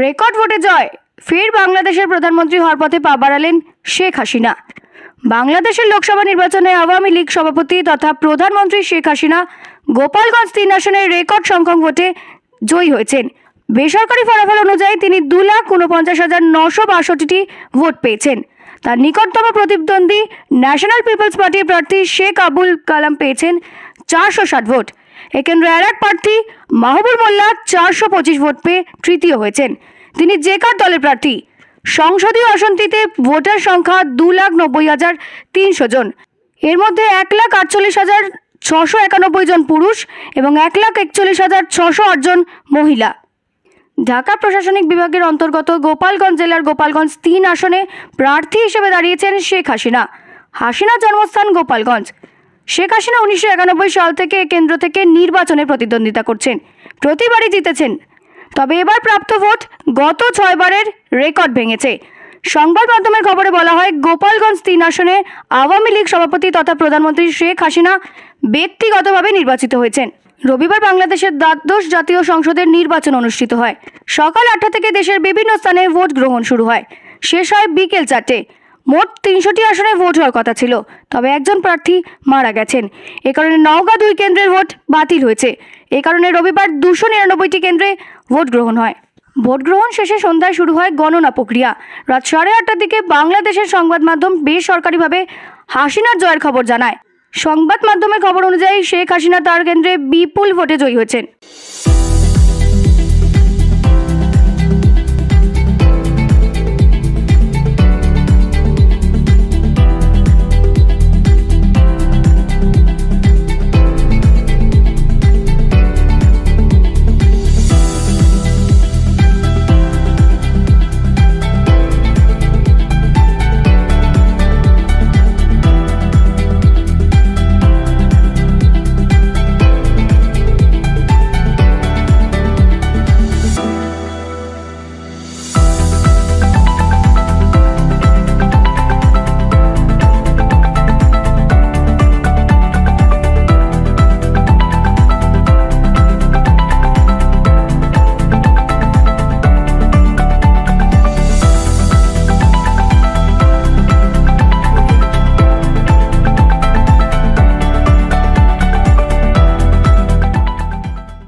Record ভোটে জয়। ফের বাংলাদেশের প্রধানমন্ত্রী হওয়ার পথে পা বাড়ালেন শেখ হাসিনা। বাংলাদেশের লোকসভা নির্বাচনে আওয়ামী লীগ সভাপতি তথা প্রধানমন্ত্রী শেখ হাসিনা গোপালগঞ্জ তিন আসনের রেকর্ড সংখ্যক ভোটে জয়ী হয়েছেন। বেসরকারি ফলাফল অনুযায়ী তিনি দু লাখ উনপঞ্চাশ হাজার নশো বাষট্টিটি ভোট পেয়েছেন। তার নিকটতম প্রতিদ্বন্দ্বী ন্যাশনাল পিপলস পার্টির প্রার্থী শেখ আবুল কালাম পেয়েছেন চারশো ষাট ভোট। এ কেন্দ্রে প্রার্থী মাহবুব মোল্লা চারশো পঁচিশ ভোট পেয়ে তৃতীয় হয়েছেন। তিনি জেকার দলের প্রার্থী? সংসদীয় আসনটিতে ভোটার সংখ্যা দু লাখ নব্বই হাজার তিনশো জন। এর মধ্যে এক লাখ আটচল্লিশ হাজার ছশো একানব্বই জন পুরুষ এবং এক লাখ একচল্লিশ হাজার ছশো আটজন মহিলা। ঢাকা প্রশাসনিক বিভাগের অন্তর্গত গোপালগঞ্জ জেলার গোপালগঞ্জ তিন আসনে প্রার্থী হিসেবে দাঁড়িয়েছেন শেখ হাসিনা। হাসিনার জন্মস্থান গোপালগঞ্জ। শেখ হাসিনা উনিশশো একানব্বই সাল থেকে কেন্দ্র থেকে নির্বাচনে প্রতিদ্বন্দ্বিতা করছেন। প্রতিবারই জিতেছেন। তবে এবার প্রাপ্ত ভোট গত ছয়বারের রেকর্ড ভেঙেছে। সংবাদ মাধ্যমের খবরে বলা হয়, গোপালগঞ্জ তিন আসনে আওয়ামী লীগ সভাপতি তথা প্রধানমন্ত্রী শেখ হাসিনা ব্যক্তিগতভাবে নির্বাচিত হয়েছেন। রবিবার বাংলাদেশের দ্বাদশ জাতীয় সংসদের নির্বাচন অনুষ্ঠিত হয়। সকাল আটটা থেকে দেশের বিভিন্ন স্থানে ভোট গ্রহণ শুরু হয়। শেষ হয় বিকেল চারটে। মোট তিনশোটি আসনে ভোট হওয়ার কথা ছিল, তবে একজন প্রার্থী মারা গেছেন। এ কারণে নওগাঁ দুই কেন্দ্রের ভোট বাতিল হয়েছে। এ কারণে রবিবার দুশো নিরানব্বইটি কেন্দ্রে ভোট গ্রহণ হয়। ভোট গ্রহণ শেষে সন্ধ্যায় শুরু হয় গণনা প্রক্রিয়া। রাত সাড়ে আটটার দিকে বাংলাদেশের সংবাদ মাধ্যম বেসরকারিভাবে হাসিনার জয়ের খবর জানায়। সংবাদ মাধ্যমের খবর অনুযায়ী শেখ হাসিনা তার কেন্দ্রে বিপুল ভোটে জয়ী হয়েছেন।